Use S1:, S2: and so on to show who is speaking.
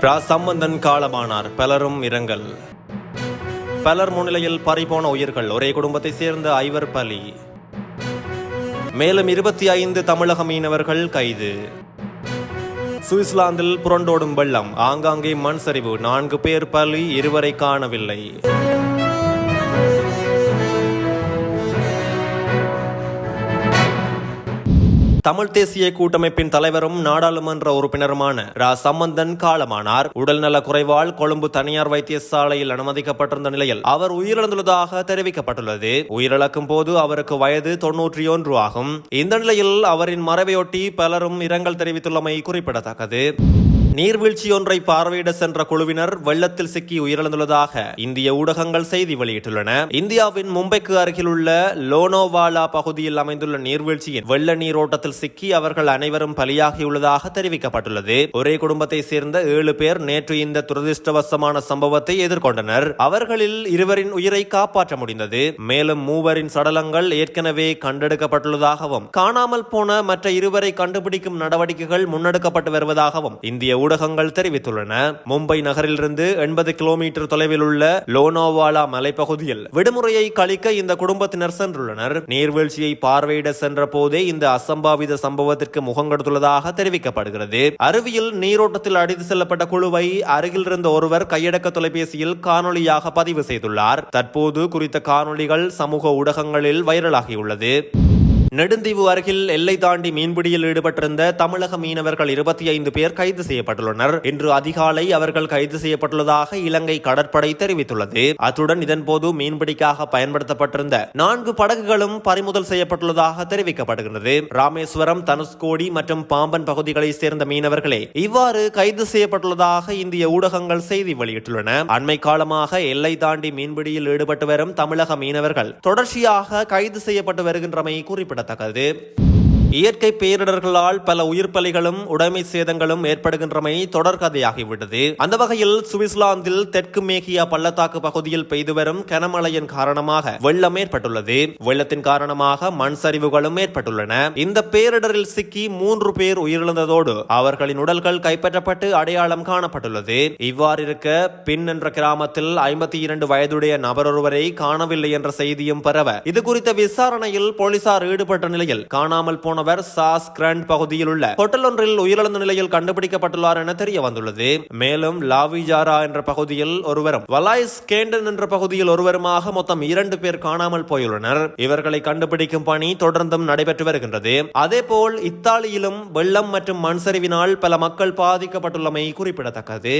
S1: பிரா சம்பந்தன் காலமானார். பலரும் இரங்கல். பலர் முன்னிலையில் பறிபோன உயிர்கள். ஒரே குடும்பத்தை சேர்ந்த ஐவர் பலி. மேலும் இருபத்தி ஐந்து தமிழக மீனவர்கள் கைது. சுவிட்சர்லாந்தில் புரண்டோடும் வெள்ளம். ஆங்காங்கே மண் சரிவு. நான்கு பேர் பலி இருவரை காணவில்லை. தமிழ் தேசிய கூட்டமைப்பின் தலைவரும் நாடாளுமன்ற உறுப்பினருமான ரா. சம்பந்தன் காலமானார். உடல்நல குறைவால் கொழும்பு தனியார் வைத்தியசாலையில் அனுமதிக்கப்பட்டிருந்த நிலையில் அவர் உயிரிழந்துள்ளதாக தெரிவிக்கப்பட்டுள்ளது. உயிரிழக்கும் போது அவருக்கு வயது தொன்னூற்றி ஒன்று ஆகும். இந்த நிலையில் அவரின் மறைவையொட்டி பலரும் இரங்கல் தெரிவித்துள்ளமை குறிப்பிடத்தக்கது. நீர்வீழ்ச்சி ஒன்றை பார்வையிட சென்ற குழுவினர் வெள்ளத்தில் சிக்கி உயிரிழந்துள்ளதாக இந்திய ஊடகங்கள் செய்தி வெளியிட்டுள்ளன. இந்தியாவின் மும்பைக்கு அருகிலுள்ள லோனோவாலா பகுதியில் அமைந்துள்ள நீர்வீழ்ச்சியின் வெள்ள நீரோட்டத்தில் சிக்கி அவர்கள் அனைவரும் பலியாகியுள்ளதாக தெரிவிக்கப்பட்டுள்ளது. ஒரே குடும்பத்தை சேர்ந்த ஏழு பேர் நேற்று இந்த துரதிருஷ்டவசமான சம்பவத்தை எதிர்கொண்டனர். அவர்களில் இருவரின் உயிரை காப்பாற்ற முடிந்தது. மேலும் மூவரின் சடலங்கள் ஏற்கனவே கண்டெடுக்கப்பட்டுள்ளதாகவும் காணாமல் போன மற்ற இருவரை கண்டுபிடிக்கும் நடவடிக்கைகள் முன்னெடுக்கப்பட்டு வருவதாகவும் இந்திய ஊடகங்கள் தெரிவித்துள்ளன. மும்பை நகரிலிருந்து எண்பது கிலோமீட்டர் தொலைவில் உள்ள லோனோவாலா மலைப்பகுதியில் விடுமுறையை கழிக்க இந்த குடும்பத்தினர் சென்றுள்ளனர். நீர்வீழ்ச்சியை பார்வையிட சென்ற போதே இந்த அசம்பாவித சம்பவத்திற்கு முகங்கொடுத்துள்ளதாக தெரிவிக்கப்படுகிறது. அருவியில் நீரோட்டத்தில் அடித்து செல்லப்பட்ட குழுவை அருகில் இருந்த ஒருவர் கையடக்க தொலைபேசியில் காணொளியாக பதிவு செய்துள்ளார். தற்போது குறித்த காணொளிகள் சமூக ஊடகங்களில் வைரலாகியுள்ளது. நெடுந்தீவு அருகில் எல்லை தாண்டி மீன்பிடியில் ஈடுபட்டிருந்த தமிழக மீனவர்கள் இருபத்தி ஐந்து பேர் கைது செய்யப்பட்டுள்ளனர். இன்று அதிகாலை அவர்கள் கைது செய்யப்பட்டுள்ளதாக இலங்கை கடற்படை தெரிவித்துள்ளது. அத்துடன் இதன்போது மீன்பிடிக்காக பயன்படுத்தப்பட்டிருந்த நான்கு படகுகளும் பறிமுதல் செய்யப்பட்டுள்ளதாக தெரிவிக்கப்படுகிறது ராமேஸ்வரம் தனுஷ்கோடி மற்றும் பாம்பன் பகுதிகளைச் சேர்ந்த மீனவர்களே இவ்வாறு கைது செய்யப்பட்டுள்ளதாக இந்திய ஊடகங்கள் செய்தி வெளியிட்டுள்ளன. அண்மை காலமாக எல்லை தாண்டி மீன்பிடியில் ஈடுபட்டு வரும் தமிழக மீனவர்கள் தொடர்ச்சியாக கைது செய்யப்பட்டு வருகின்றமை குறிப்பிடத்தக்கது இயற்கை பேரிடர்களால் பல உயிர் பலிகளும் உடைமை சேதங்களும் ஏற்படுகின்றமை தொடர்கதையாகிவிட்டது அந்த வகையில் சுவிட்சர்லாந்தில் தெற்கு மேகியா பள்ளத்தாக்கு பகுதியில் பெய்து வரும் கனமழையின் காரணமாக வெள்ளம் ஏற்பட்டுள்ளது. வெள்ளத்தின் காரணமாக மண் சரிவுகளும் ஏற்பட்டுள்ளன. இந்த பேரிடரில் சிக்கி மூன்று பேர் உயிரிழந்ததோடு அவர்களின் உடல்கள் கைப்பற்றப்பட்டு அடையாளம் காணப்பட்டுள்ளது. இவ்வாறு இருக்க பின் என்ற கிராமத்தில் ஐம்பத்தி இரண்டு வயதுடைய நபர் ஒருவரை காணவில்லை என்ற செய்தியும் பரவ இது குறித்த விசாரணையில் போலீசார் ஈடுபட்ட நிலையில் காணாமல் போன போனவர் சாஸ் கிரண்ட் பகுதியில் உள்ள ஹோட்டல் ஒன்றில் உயிரிழந்த நிலையில் கண்டுபிடிக்கப்பட்டுள்ளார் என தெரிய வந்துள்ளது மேலும் லாவிஜாரா என்ற பகுதியில் ஒருவரும் வலாய்ஸ் கேண்டன் என்ற பகுதியில் ஒருவருமாக மொத்தம் இரண்டு பேர் காணாமல் போயுள்ளனர். இவர்களை கண்டுபிடிக்கும் பணி தொடர்ந்தும் நடைபெற்று வருகின்றது. அதேபோல் இத்தாலியிலும் வெள்ளம் மற்றும் மண் சரிவினால் பல மக்கள் பாதிக்கப்பட்டுள்ளமை குறிப்பிடத்தக்கது.